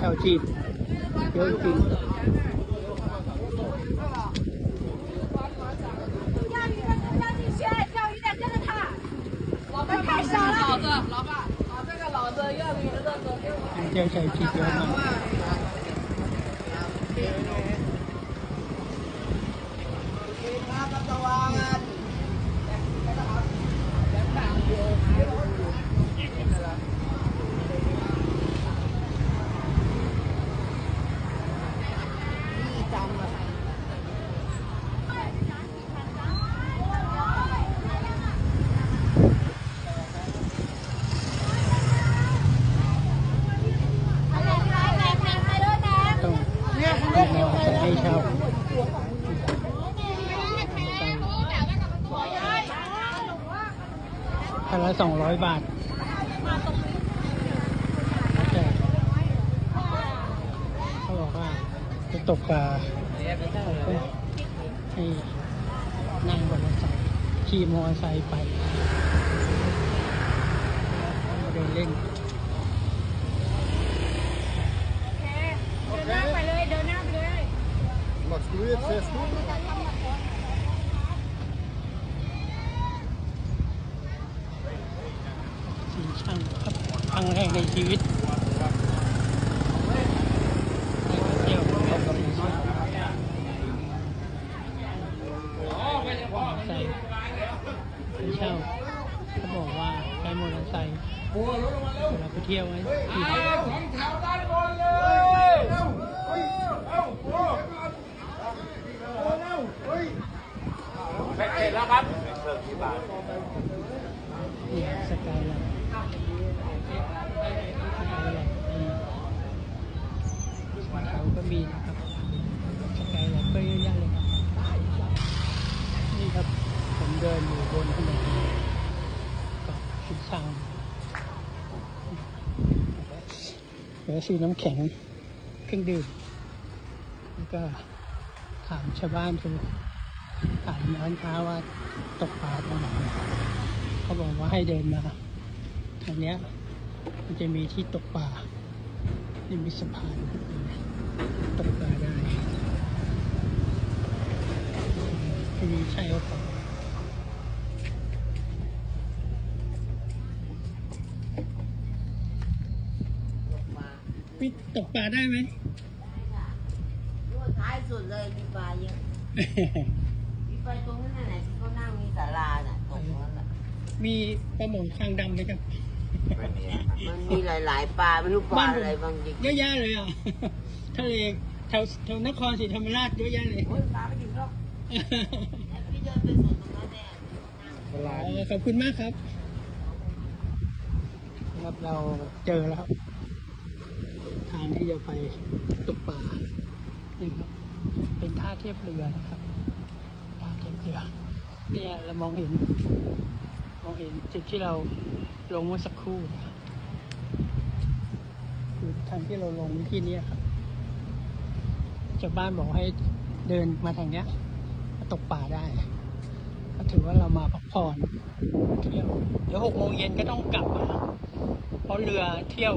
还有金，有金。下雨，老爸，把这个老子又给扔到左边。掉下去。้อยบาทเขาบอกว่าจะตกปลาให้นั่งบนรถไฟขี่มอเตอร์ไซค์ไป เหลือน้ำแข็งเครื่องดื่มแล้วก็ถามชาวบ้านดูถามร้านค้าว่าตกปลาตรงไหนเขาบอกว่าให้เดินมาทางเนี้ยมันจะมีที่ตกปลาที่มีสะพานตกปลาได้ที่นี่ใช่หรือเปล่า พี่ตกปลาได้ไหมนู่นท้ายสุดเลยมีปลาเยอะมีปลาตรงนั้นน่ะที่เขานั่งมีศาลาน่ะตรงนั้นน่ะมีปลาหมอคางดำไหมครับมันมีหลายๆปลาไม่รู้ปลาอะไรบางอย่างเยอะแยะเลยอะทะเลแถวแถวนครศรีธรรมราชเยอะแยะเลยโอ้ยปลาไม่ถึงหรอกพี่เดินไปสุดตรงนั้นแน่อ๋อขอบคุณมากครับ ครับเราเจอแล้ว ทางที่จะไปตกปลานี่ครับ เป็นท่าเทียบเรือนะครับท่าเทียบเรือเนี่ยเรามองเห็น มองเห็นจุดที่เราลงเมื่อสักครู่คือทางที่เราลงที่นี้ครับชาวบ้านบอกให้เดินมาทางเนี้ยตกปลาได้ก็ถือว่าเรามาพักผ่อนเที่ยวเดี๋ยวหกโมงเย็นก็ต้องกลับมาเพราะเรือเที่ยว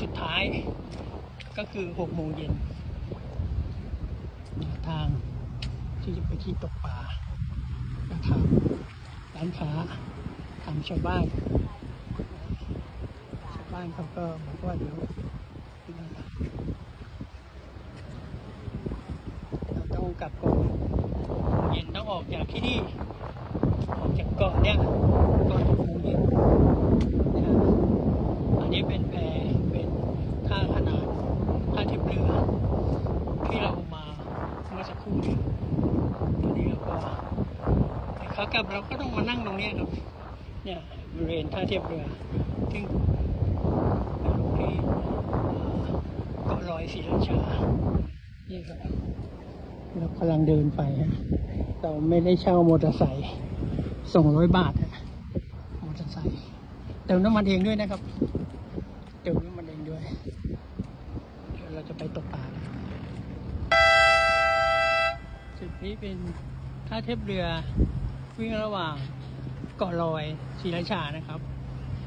สุดท้าย ก็คือหกโมงเย็นทางที่จะไปที่ตกปลาก็ถามร้านค้าถามชาวบ้าน ชาวบ้านเขาก็บอกว่าเดี๋ยวเราต้องกลับก่อนเย็นต้องออกจากที่นี่ ออกจากเกาะเนี่ยก่อนหกโมงเย็นนะฮะอันนี้เป็นแพเป็นท่าขนาดท่าเทียบเรือที่เรามาเมื่อสักครู่นี้ตอนนี้เราก็ับเราก็ต้องมานั่งตรงนี้ครับเนี่ยบริเวณท่าเทียบเรือซึ่งเป็นที่เกาะลอยศรีราชานี่ครับเรากำลังเดินไปฮะเราไม่ได้เช่ามอเตอร์ไซค์สองร้อยบาทฮะมอเตอร์ไซค์เติมน้ำมันเองด้วยนะครับ เติมน้ำมันเองด้วยเดี๋ยวเราจะไปตกปลาจุดนี้เป็นท่าเทียบเรือ วิ่งระหว่างเกาะลอยศรีราชานะครับ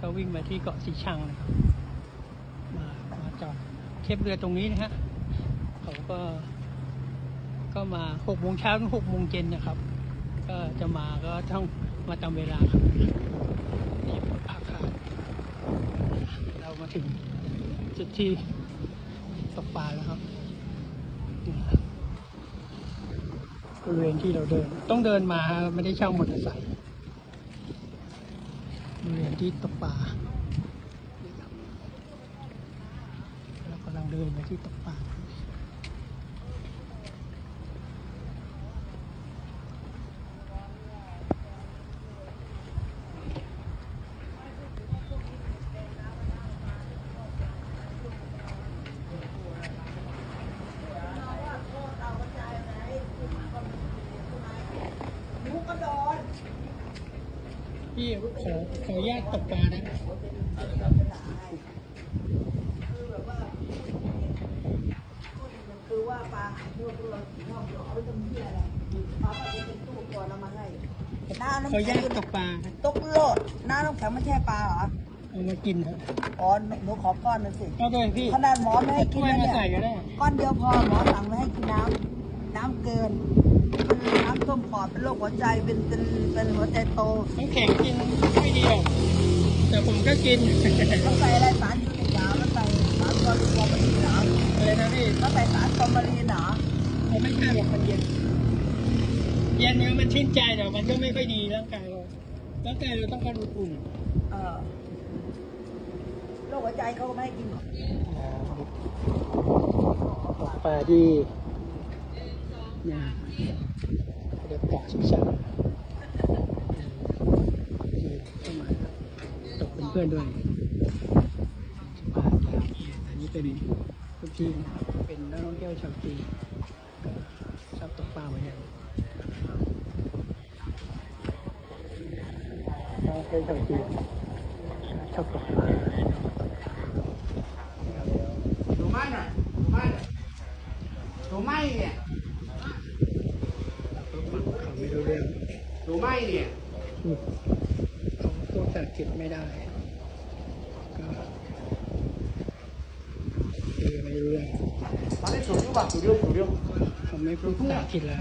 ก็วิ่งมาที่เกาะสีชังนะครับ มามาจอดเทียบเรือตรงนี้นะฮะเขาก็ ก็มาหกโมงเช้าถึงหกโมงเย็นนะครับ ก็จะมาก็ต้องมาตามเวลาครับนี่อาคารเรามาถึงจุดที่ตกปลาแล้วครับ บริเวณที่เราเดิน ต้องเดินมาไม่ได้เช่ามอเตอร์ไซค์บริเวณที่ตกปลาเรากำลังเดินไปที่ตกปลา พี่ ขอขออนุญาตตกปลานะคือว่าปลาพวกเราชอบเอาไปทำเที่ยอะไรปลาก็จะเป็นตู้ก่อนเอามาให้น้าน้ำอนุญาตตกปลาตกโลดหน้าน้ำแข็งไม่ใช่ปลาเหรอเอามากินครับอ๋อหนูขอก้อนหนึงสิก็ได้วยพี่ขนาดหมอไม่ให้กินเนี่ยก้อนเดียวพอหมอสั่งไม่ให้กินน้ำน้ำเกิน นน้ำท่วมปอดเป็นโรคหัวใจเป็นเป็นเป็นหัวใจโตน้ำแข็งกินไม่ดีหรอกแต่ผมก็กินต้องใส่อะไรสารยูริกาแล้วใส่สารฟอร์มาลีนหนาอะไรนะพี่แล้วใส่สารฟอร์มาลีนหนาผมไม่ใช่หรอกมันเย็นเย็นเนี่ยมันชื่นใจแต่มันก็ไม่ค่อยดีร่างกายเราร่างกายเราต้องการอุ่นเออโรคหัวใจเขาก็ไม่ให้กินหรอกๆตกปลาที่ เนี่ยเดี๋ยวปอกช้ำๆเข้ามาตกเป็นเพื่อนด้วยปลาอันนี้เป็นทุกทีเป็นนักท่องเที่ยวชาวจีนชอบตกปลาเหมือนกันนักท่องเที่ยวชาวจีน เนี่ยของตัวแต่เก็บไม่ได้ก็คือไม่รู้เรื่องมาได้ถูกยุบอะถูกยุบถูกยุบเมาไม่พูดภาษาอังกฤษเลย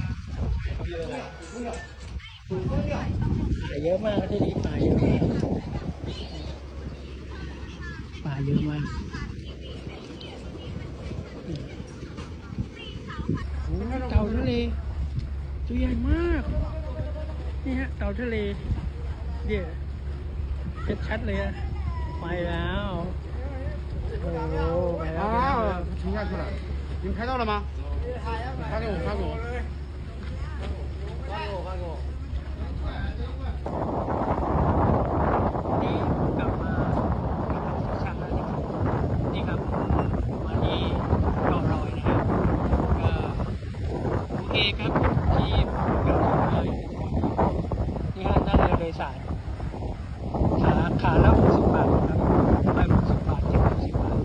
แต่เยอะมากที่นี่ป่าเยอะมากป่าเยอะมากเต่าทะเอลตัวใหญ่มาก นี่ฮะเต่าทะเลเดี๋ยวชัดๆเลยอะไปแล้วโอ้ไปแล้วไปแล้ว 啊，停下去了。你们拍到了吗？发给我，发给我。发给我，发给我。 นี่กลับมาชักแล้วนะครับนี่ครับวันนี้รอบรอยนะครับก็โอเคครับ ยสาร ขาขาละ60บบาทครับไป60บบาทถึง60บบาท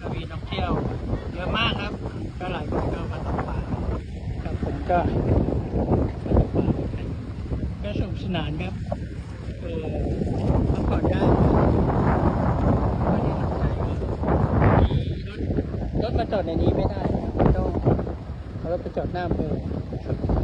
ก็มีนักเที่ยวเยอะมากครับ ก็หลายคนก็มาตกปลาครับผมก็มาตกปลาก็สนุกสนานครับเออพักผ่อนได้ไม่ได้สนใจว่ามีรถรถมาจอดในนี้ไม่ได้ครับต้องเอารถไปจอดหน้าอำเภอครับ